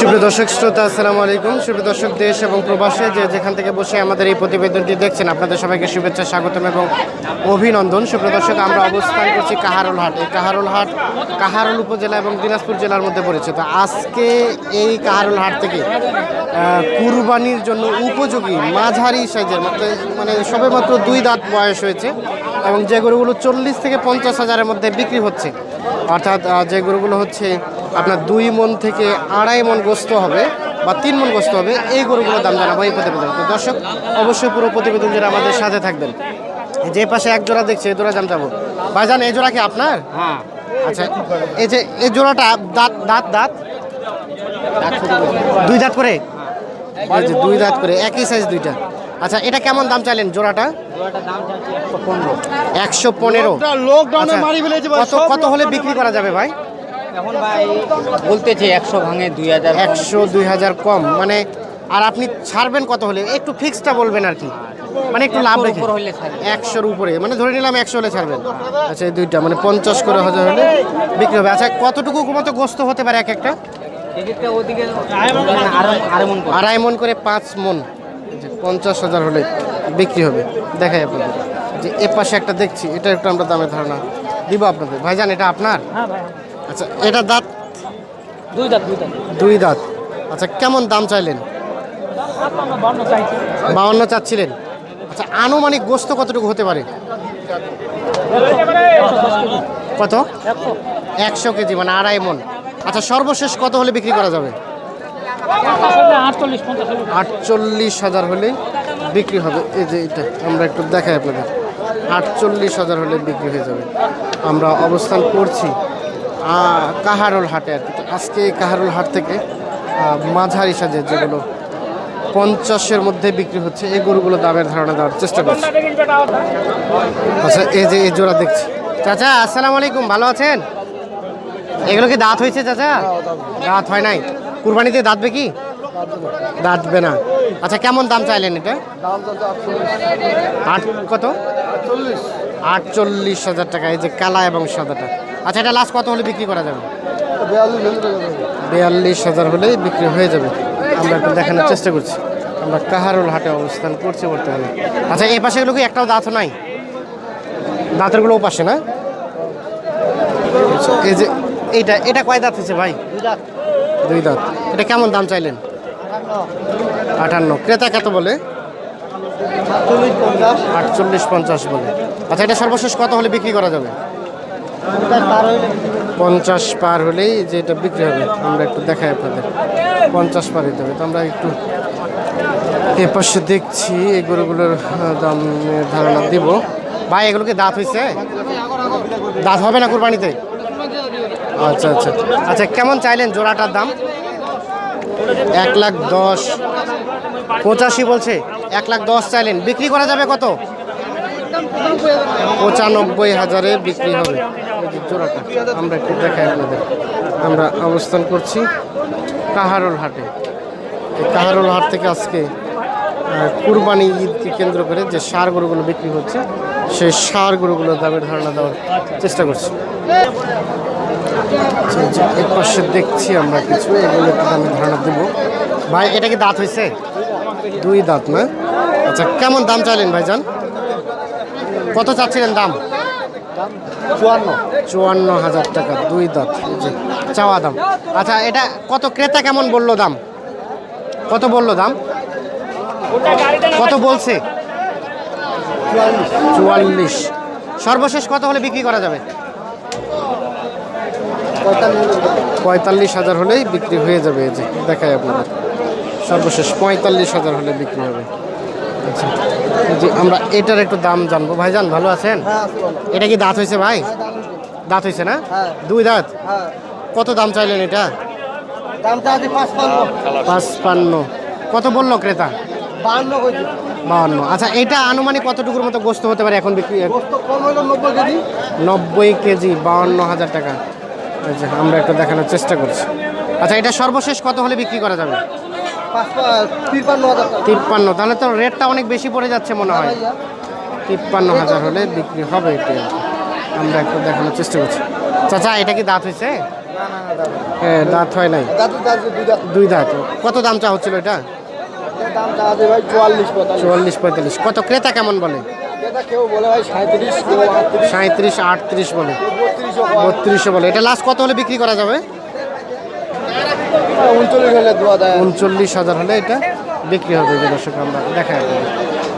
সুপ্রিয় দর্শক শ্রোতা, আসসালামু আলাইকুম। সুপ্রিয় দর্শক, দেশ এবং প্রবাসে যে যেখান থেকে বসে আমাদের এই প্রতিবেদনটি দেখছেন, আপনাদের সবাইকে শুভেচ্ছা, স্বাগতম এবং অভিনন্দন। সুপ্রিয় দর্শক, আমরা অবস্থান করছি কাহারুল হাট। এই কাহারুল হাট কাহারুল উপজেলা এবং দিনাজপুর জেলার মধ্যে পড়েছে তো আজকে এই কাহারুল হাট থেকে কুরবানির জন্য উপযোগী মাঝারি সাইজের মানে সবে মাত্র দুই দাঁত বয়স হয়েছে এবং যে গরুগুলো চল্লিশ থেকে পঞ্চাশ হাজারের মধ্যে বিক্রি হচ্ছে, অর্থাৎ যে গরুগুলো হচ্ছে আপনার দুই মন থেকে আড়াই মন গোস্ত হবে বা তিন মন গোস্ত হবে এই গরুগুলোর দাম জানাব এই প্রতিবেদন। তো দর্শক অবশ্যই পুরো প্রতিবেদন যারা আমাদের সাথে থাকবেন। যে পাশে এক জোড়া দেখছে এই জোড়া জানতে যাব ভাইজান এই জোড়া কি আপনার? হ্যাঁ। আচ্ছা এই যে এই জোড়াটা দাঁত দাঁত দাঁত? দুই দাঁত করে? দুই দাঁত করে একই সাইজ দুইটা। আচ্ছা এটা কেমন দাম চাইলেন জোড়াটা? একশো পনেরো। আচ্ছা, কত হলে বিক্রি করা যাবে ভাই? এখন ভাই বলতেছে একশো ভাঙে দুই হাজার একশো দুই হাজার কম মানে আর আপনি ছাড়বেন কত হলে? একটু ফিক্সটা বলবেন আর কি। মানে একটু লাভ একশোর রেখে। একশোর উপরে মানে ধরে নিলাম একশো হলে ছাড়বেন। আচ্ছা এই দুইটা মানে পঞ্চাশ করে হাজার হলে বিক্রি হবে। আচ্ছা কতটুকু মতো গোস্ত হতে পারে এক একটা? আড়াই মন করে। পাঁচ মন। যে পঞ্চাশ হাজার হলে বিক্রি হবে। দেখাই আপনাদের। যে এ পাশে একটা দেখছি এটা একটু আমরা দামের ধারণা দিব আপনাদের। ভাইজান এটা আপনার? হ্যাঁ ভাই। আচ্ছা এটা দাঁত? দুই দাঁত দুই দাঁত। দুই দাঁত। আচ্ছা কেমন দাম চাইলেন? বাউন্ন চাচ্ছিলেন। আচ্ছা আনুমানিক গোস্ত কতটুকু হতে পারে? কত? একশো কেজি মানে আড়াই মন। আচ্ছা সর্বশেষ কত হলে বিক্রি করা যাবে? আটচল্লিশ হাজার হলে বিক্রি হবে। এই যে এটা আমরা একটু দেখাই আপনাদের। আটচল্লিশ হাজার হলে বিক্রি হয়ে যাবে। আমরা অবস্থান করছি। কাহারোল হাটে আর কি। তো আজকে এই কাহারোল হাট থেকে মাঝারি সাজের যেগুলো পঞ্চাশের মধ্যে বিক্রি হচ্ছে, এই গরুগুলো দামের ধারণা দেওয়ার চেষ্টা করছি। আচ্ছা এই যে, এই জোড়া দেখছি। চাচা, আসসালামু আলাইকুম, ভালো আছেন? এগুলো কি দাঁত হয়েছে, চাচা? দাঁত হয় নাই। কুরবানিতে দাঁতবে কি? দাঁতবে না। আচ্ছা কেমন দাম চাইলেন এটা? আট, কত? আটচল্লিশ হাজার টাকা, এই যে কালা এবং সাদাটা। আচ্ছা এটা লাস্ট কত হলে বিক্রি করা যাবে? বিয়াল্লিশ হাজার হলেই বিক্রি হয়ে যাবে। আমরা একটু দেখানোর চেষ্টা করছি। আমরা কাহারুল হাটে অবস্থান করছি বর্তমানে। আচ্ছা এই পাশে এগুলো কি একটাও দাঁত নাই? দাঁতেরগুলো ও পাশে না? এই যে এইটা এটা কয় দাঁত হয়েছে ভাই? দুই দাঁত। এটা কেমন দাম চাইলেন? আটান্ন। ক্রেতা কত বলে? আটচল্লিশ পঞ্চাশ বলে। আচ্ছা এটা সর্বশেষ কত হলে বিক্রি করা যাবে? পঞ্চাশ পার হলেই যে এটা বিক্রি হবে, আমরা একটু দেখাই আপনাদের। পঞ্চাশ পার হতে হবে, তো আমরা একটু এ পাশে দেখছি এই গরুগুলোর দামের ধারণা দিব। ভাই, এগুলো কি দাঁত হয়েছে দাঁত হবে না কুরবানিতে? আচ্ছা আচ্ছা। আচ্ছা কেমন চাইলেন জোড়াটার দাম? এক লাখ দশ। পঁচাশি বলছে, এক লাখ দশ চাইলেন। বিক্রি করা যাবে কত? পঁচানব্বই হাজারে বিক্রি হবে। জোড়াটা আমরা একটু দেখাই আপনাদের। আমরা অবস্থান করছি কাহারোল হাটে। কাহারোল হাট থেকে আজকে কুরবানি ঈদকে কেন্দ্র করে যে সার গরুগুলো বিক্রি হচ্ছে সেই সার গরুগুলোর দামের ধারণা দেওয়ার চেষ্টা করছি। আচ্ছা, এর পাশে দেখছি আমরা কিছু এগুলো একটু দামের ধারণা দেবো। ভাই এটা কি দাঁত হয়েছে? দুই দাঁত না? আচ্ছা কেমন দাম চাইলেন ভাইজান? কত চাচ্ছিলেন দাম? চুয়ান্ন। চুয়ান্ন হাজার টাকা দুই দাঁত চাওয়া দাম। আচ্ছা এটা কত ক্রেতা কেমন বলল দাম? কত বলল দাম? কত বলছে? চুয়াল্লিশ। সর্বশেষ কত হলে বিক্রি করা যাবে? পঁয়তাল্লিশ হাজার হলেই বিক্রি হয়ে যাবে এই যে দেখাই আপনাদের। সর্বশেষ পঁয়তাল্লিশ হাজার হলে বিক্রি হবে। জি আমরা এটার একটু দাম জানব। ভাইজান ভালো আছেন? এটা কি দাঁত হয়েছে ভাই? দাঁত হয়েছে। না? হ্যাঁ। দুই দাঁত? কত দাম চাইলেন এটা? পাঁচ পান্ন পাঁচপান্ন। কত বলল ক্রেতা? বাহান্ন আচ্ছা এটা আনুমানিক কতটুকুর মতো গোস্ত হতে পারে এখন বিক্রি? নব্বই কেজি। বাহান্ন হাজার টাকা। আচ্ছা আমরা একটু দেখানোর চেষ্টা করছি। আচ্ছা এটা সর্বশেষ কত হলে বিক্রি করা যাবে? তিপ্পান্ন তাহলে তো রেটটা অনেক বেশি পড়ে যাচ্ছে মনে হয়। তিপ্পান্ন হাজার হলে বিক্রি হবে এটা আমরা একটু দেখানোর চেষ্টা করছি। চাচা এটা কি দাঁত হয়েছে? হ্যাঁ দাঁত হয় নাই। দুই দাঁত। কত দাম চা হচ্ছিল এটা? চুয়াল্লিশ পঁয়তাল্লিশ। কত ক্রেতা কেমন বলে? সাঁত্রিশ আটত্রিশ বলে। বত্রিশশো বলে। এটা লাস্ট কত হলে বিক্রি করা যাবে? উনচল্লিশ হাজার হলে এটা বিক্রি হবে দর্শক আমরা দেখা যাবে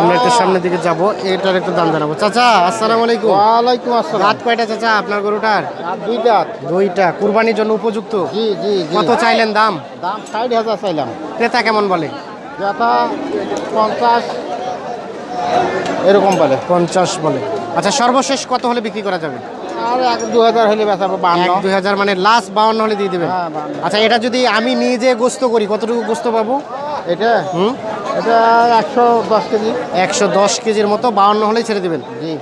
আমরা একটু সামনের দিকে যাব এটার একটু দাম জানাব। চাচা আসসালামু আলাইকুম। ওয়ালাইকুম আসসালাম। দাঁত কয়টা চাচা আপনার গরুটার? আর দুই দাঁত দুইটা কুরবানির জন্য উপযুক্ত? জি জি কত চাইলেন দাম? দাম ষাট হাজার চাইলাম। ক্রেতা কেমন বলে? যেটা পঞ্চাশ এরকম বলে। পঞ্চাশ বলে। আচ্ছা সর্বশেষ কত হলে বিক্রি করা যাবে? আর এক দু হাজার হলে বেচাবো বান্ন। দুই হাজার মানে লাস্ট বাউন্ন হলে দিয়ে দেবেন? হ্যাঁ, আচ্ছা এটা যদি আমি নিজে গোস্ত করি কতটুকু গোস্ত পাবো? এটা? হুম? এটা একশো দশ কেজি। একশো দশ কেজির মতো বাউন্ন হলেই ছেড়ে দেবেন? জি।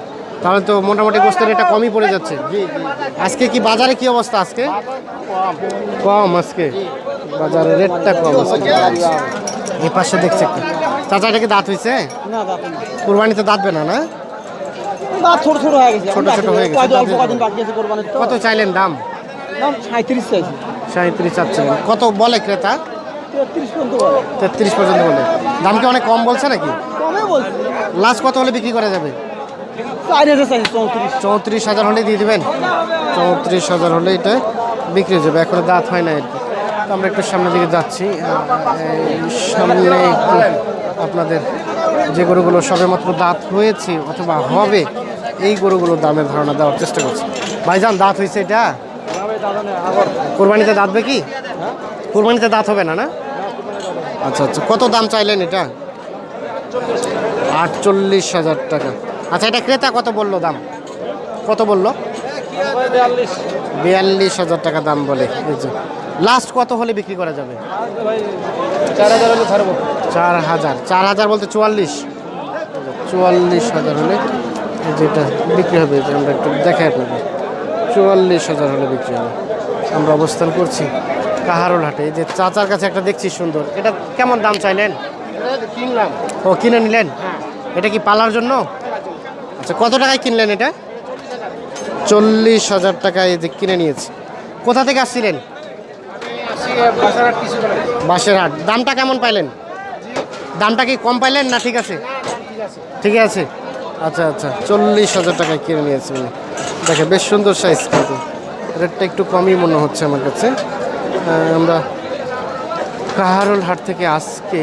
তাহলে তো মোটামুটি গোস্তের এটা কমই পড়ে যাচ্ছে। আজকে কি বাজারে কি অবস্থা আজকে? কম। আজকে? বাজারে রেটটা কম এই পাশে দেখছে চাচা এটা কি দাঁত হয়েছে কুরবানিতে দাঁতবে না না? দাঁত ছোট ছোট হয়ে গেছে। ছোট ছোট হয়ে গেছে, অল্প কদিন বাকি আছে কোরবানির কত চাইলেন দাম? দাম সাঁত্রিশ চাইছি। সাঁত্রিশ চাচ্ছিলেন কত বলে ক্রেতা? তেত্রিশ পর্যন্ত বলে। দাম কি অনেক কম বলছে নাকি? কমে বলছি। লাস্ট কত হলে বিক্রি করা যাবে? চৌত্রিশ। হাজার হলে দিয়ে দিবেন? চৌত্রিশ হাজার হলে এটা বিক্রি হয়ে যাবে। এখনও দাঁত হয় না কি তো আমরা একটু সামনের দিকে যাচ্ছি। সামনে একটু আপনাদের যে গরুগুলো সবে সবেমাত্র দাঁত হয়েছে অথবা হবে এই গরুগুলোর দামের ধারণা দেওয়ার চেষ্টা করছি। ভাইজান, দাঁত হয়েছে এটা? কোরবানিতে দাঁতবে কি? কোরবানিতে দাঁত হবে না না? আচ্ছা আচ্ছা। কত দাম চাইলেন এটা? আটচল্লিশ হাজার টাকা। আচ্ছা এটা ক্রেতা কত বলল দাম? কত বলল? বিয়াল্লিশ হাজার টাকা দাম বলে। লাস্ট কত হলে বিক্রি করা যাবে? চার হাজার চার হাজার বলতে চুয়াল্লিশ। চুয়াল্লিশ হাজার হলে যেটা বিক্রি হবে যে আমরা একটু দেখাই আপনাকে চুয়াল্লিশ হাজার হলে বিক্রি হবে। আমরা অবস্থান করছি কাহারোল হাটে যে চাচার কাছে একটা দেখছি সুন্দর। এটা কেমন দাম চাইলেন? কিনলাম ও, কিনে নিলেন? এটা কি পালার জন্য? আচ্ছা কত টাকায় কিনলেন এটা? চল্লিশ হাজার টাকায় যে কিনে নিয়েছি। কোথা থেকে আসছিলেন? বাসের হাট দামটা কেমন পাইলেন? দামটা কি কম পাইলেন না ঠিক আছে? ঠিক আছে। আচ্ছা আচ্ছা। চল্লিশ হাজার টাকায় কিনে নিয়েছি উনি। দেখে বেশ সুন্দর সাইজ কিন্তু। রেটটা একটু কমই মনে হচ্ছে আমার কাছে। আমরা কাহারোল হাট থেকে আজকে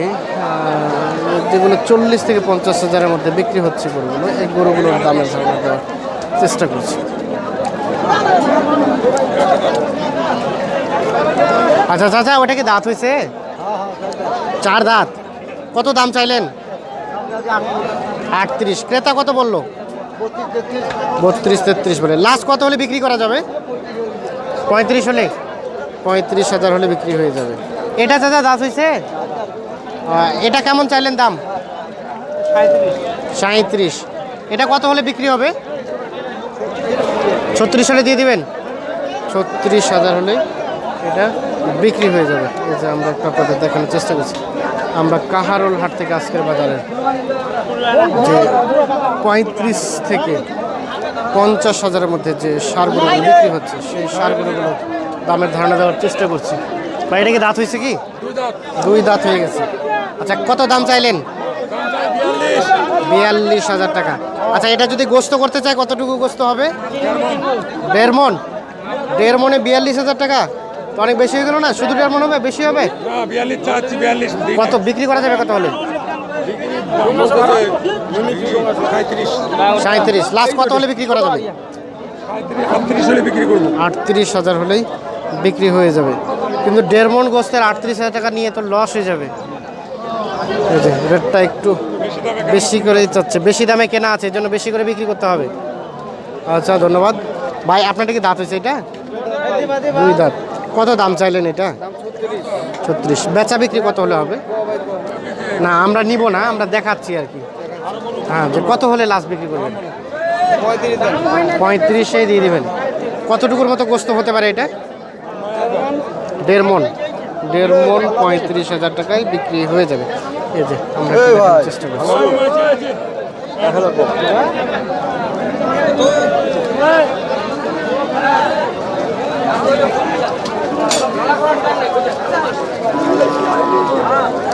যেগুলো চল্লিশ থেকে পঞ্চাশ হাজারের মধ্যে বিক্রি হচ্ছে গরুগুলো এই গরুগুলোর দামের ধারণা দেওয়ার চেষ্টা করছি। আচ্ছা চাচা ওটা কি দাঁত হয়েছে? চার দাঁত। কত দাম চাইলেন? আটত্রিশ ক্রেতা কত বলল? বত্রিশ তেত্রিশ বলে। লাস্ট কত হলে বিক্রি করা যাবে? পঁয়ত্রিশ হলে? পঁয়ত্রিশ হাজার হলে বিক্রি হয়ে যাবে। এটা চাচা দাস হয়েছে এটা কেমন চাইলেন দাম? সাঁত্রিশ এটা কত হলে বিক্রি হবে? ছত্রিশ হলে দিয়ে দিবেন? ছত্রিশ হাজার হলে এটা বিক্রি হয়ে যাবে। এই যে আমরা একটু আপনাদের দেখানোর চেষ্টা করছি। আমরা কাহারোল হাট থেকে আজকের বাজারে যে পঁয়ত্রিশ থেকে পঞ্চাশ হাজারের মধ্যে যে সারগুলো বিক্রি হচ্ছে সেই সারগুলোগুলো দামের ধারণা দেওয়ার চেষ্টা করছি। বা এটা কি দাঁত হয়েছে কি? দুই দাঁত হয়ে গেছে। আচ্ছা কত দাম চাইলেন? বিয়াল্লিশ হাজার টাকা। আচ্ছা এটা যদি গোস্ত করতে চায় কতটুকু গোস্ত হবে? দেড় মন। দেড় মনে বিয়াল্লিশ হাজার টাকা? তো অনেক বেশি হয়ে গেল না? শুধু দেড় মন হবে? বেশি হবে? কত? বিক্রি করা যাবে কত হলে সাঁত্রিশ লাস্ট কত হলে বিক্রি করা যাবে? আটত্রিশ বিক্রি করব। আটত্রিশ হাজার হলেই বিক্রি হয়ে যাবে। কিন্তু দেড় মন গোস্তের আটত্রিশ হাজার টাকা নিয়ে তো লস হয়ে যাবে। রেটটা একটু বেশি করেই চাচ্ছে বেশি দামে কেনা আছে এই জন্য বেশি করে বিক্রি করতে হবে। আচ্ছা ধন্যবাদ। ভাই আপনারটা কি দাঁত হয়েছে এটা? দুই দাঁত। কত দাম চাইলেন এটা? ছত্রিশ। বেচা বিক্রি কত হলে হবে? না আমরা নিব না আমরা দেখাচ্ছি আর কি। হ্যাঁ যে কত হলে লাস্ট বিক্রি করবেন? পঁয়ত্রিশে দিয়ে দেবেন। কতটুকুর মতো গোস্ত হতে পারে এটা? দেড় মন দেড় মন পঁয়ত্রিশ হাজার টাকায় বিক্রি হয়ে যাবে। এই যে আমরা চেষ্টা করছি। 好